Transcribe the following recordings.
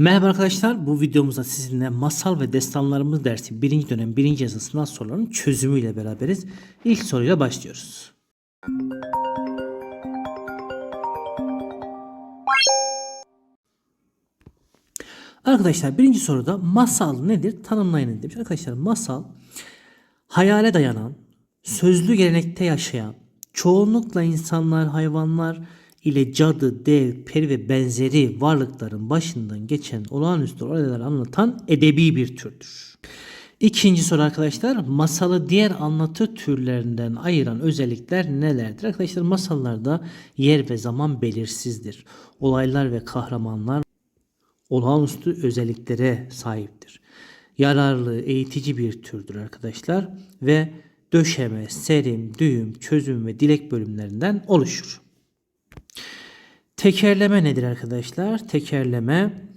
Merhaba arkadaşlar. Bu videomuzda sizinle masal ve destanlarımız dersi 1. dönem 1. yazı sınav sorularının çözümüyle beraberiz. İlk soruyla başlıyoruz. Arkadaşlar birinci soruda masal nedir? Tanımlayın demiş. Arkadaşlar masal hayale dayanan, sözlü gelenekte yaşayan, çoğunlukla insanlar, hayvanlar ile cadı, dev, peri ve benzeri varlıkların başından geçen olağanüstü olayları anlatan edebi bir türdür. İkinci soru arkadaşlar masalı diğer anlatı türlerinden ayıran özellikler nelerdir? Arkadaşlar masallarda yer ve zaman belirsizdir. Olaylar ve kahramanlar olağanüstü özelliklere sahiptir. Yararlı, eğitici bir türdür arkadaşlar ve döşeme, serim, düğüm, çözüm ve dilek bölümlerinden oluşur. Tekerleme nedir arkadaşlar? Tekerleme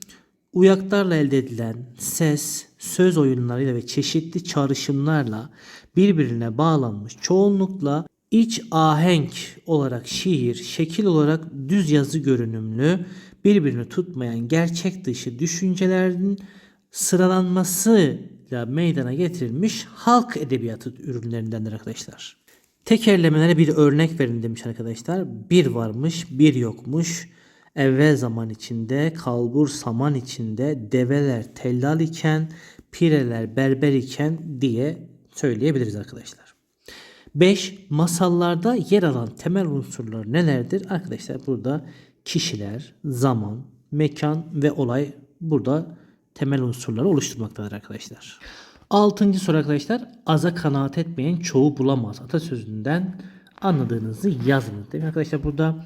uyaklarla elde edilen ses, söz oyunlarıyla ve çeşitli çağrışımlarla birbirine bağlanmış çoğunlukla iç ahenk olarak şiir, şekil olarak düz yazı görünümlü, birbirini tutmayan gerçek dışı düşüncelerin sıralanmasıyla meydana getirilmiş halk edebiyatı ürünlerindendir arkadaşlar. Tekerlemelere bir örnek verin demiş arkadaşlar. Bir varmış, bir yokmuş. Evvel zaman içinde, kalbur saman içinde, develer tellal iken, pireler berber iken diye söyleyebiliriz arkadaşlar. 5. Masallarda yer alan temel unsurlar nelerdir? Arkadaşlar burada kişiler, zaman, mekan ve olay burada temel unsurları oluşturmaktadır arkadaşlar. Altıncı soru arkadaşlar. Aza kanaat etmeyen çoğu bulamaz. Atasözünden anladığınızı yazınız. Değil mi arkadaşlar? Burada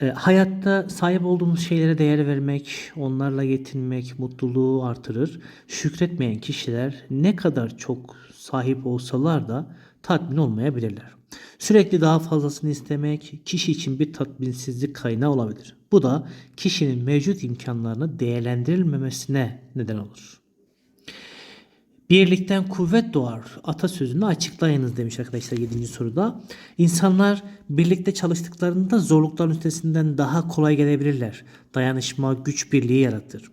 e, hayatta sahip olduğumuz şeylere değer vermek, onlarla yetinmek mutluluğu artırır. Şükretmeyen kişiler ne kadar çok sahip olsalar da tatmin olmayabilirler. Sürekli daha fazlasını istemek kişi için bir tatminsizlik kaynağı olabilir. Bu da kişinin mevcut imkanlarını değerlendirilmemesine neden olur. Birlikten kuvvet doğar atasözünü açıklayınız demiş arkadaşlar 7. soruda. İnsanlar birlikte çalıştıklarında zorlukların üstesinden daha kolay gelebilirler. Dayanışma güç birliği yaratır.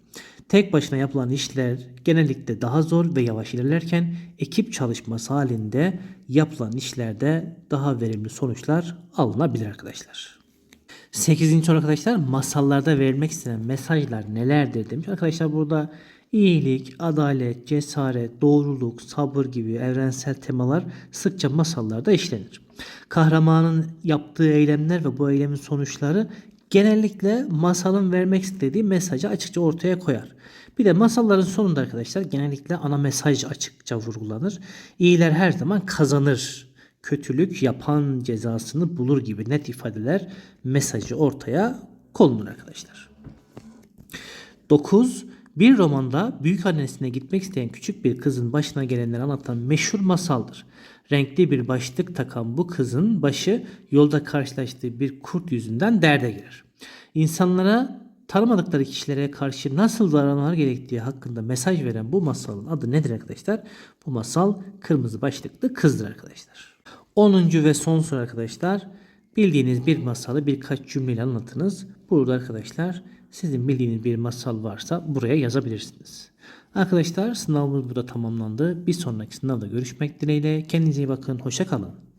Tek başına yapılan işler genellikle daha zor ve yavaş ilerlerken ekip çalışması halinde yapılan işlerde daha verimli sonuçlar alınabilir arkadaşlar. 8. soru arkadaşlar masallarda verilmek istenen mesajlar nelerdir demiş. Arkadaşlar burada iyilik, adalet, cesaret, doğruluk, sabır gibi evrensel temalar sıkça masallarda işlenir. Kahramanın yaptığı eylemler ve bu eylemin sonuçları genellikle masalın vermek istediği mesajı açıkça ortaya koyar. Bir de masalların sonunda arkadaşlar genellikle ana mesaj açıkça vurgulanır. İyiler her zaman kazanır. Kötülük yapan cezasını bulur gibi net ifadeler mesajı ortaya konulur arkadaşlar. 9. Bir romanda büyük annesine gitmek isteyen küçük bir kızın başına gelenleri anlatan meşhur masaldır. Renkli bir başlık takan bu kızın başı yolda karşılaştığı bir kurt yüzünden derde girer. İnsanlara tanımadıkları kişilere karşı nasıl davranmalar gerektiği hakkında mesaj veren bu masalın adı nedir arkadaşlar? Bu masal kırmızı başlıklı kızdır arkadaşlar. 10. ve son soru arkadaşlar. Bildiğiniz bir masalı birkaç cümleyle anlatınız. Burada arkadaşlar sizin bildiğiniz bir masal varsa buraya yazabilirsiniz. Arkadaşlar sınavımız burada tamamlandı. Bir sonraki sınavda görüşmek dileğiyle. Kendinize iyi bakın. Hoşça kalın.